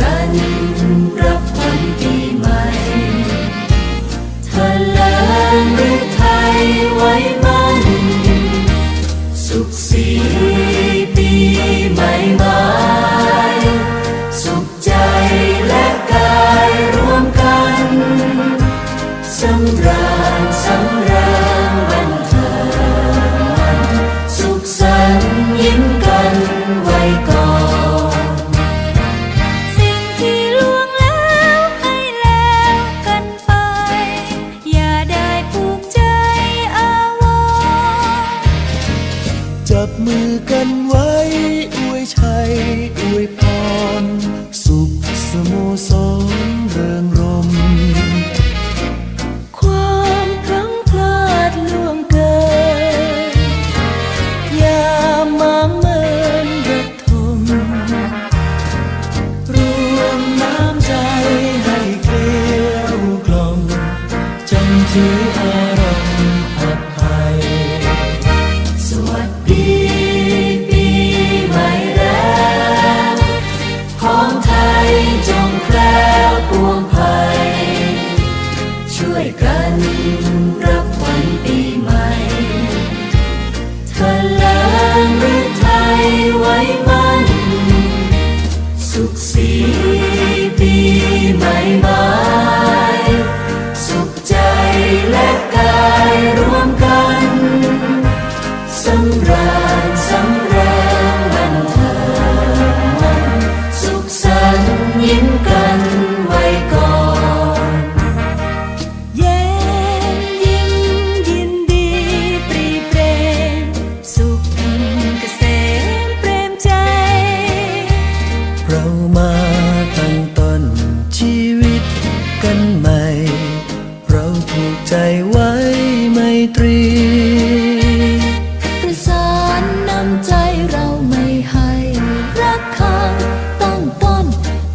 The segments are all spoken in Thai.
กันรับวันปี กันไว้ อวยชัย อวยพร สุขสมุสร จงแคล้วปวงภัย ช่วยกัน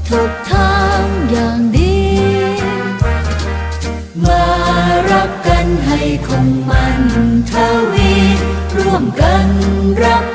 ถูกทำอย่างดี มารับกันให้คงมันทวี ร่วมกันรับ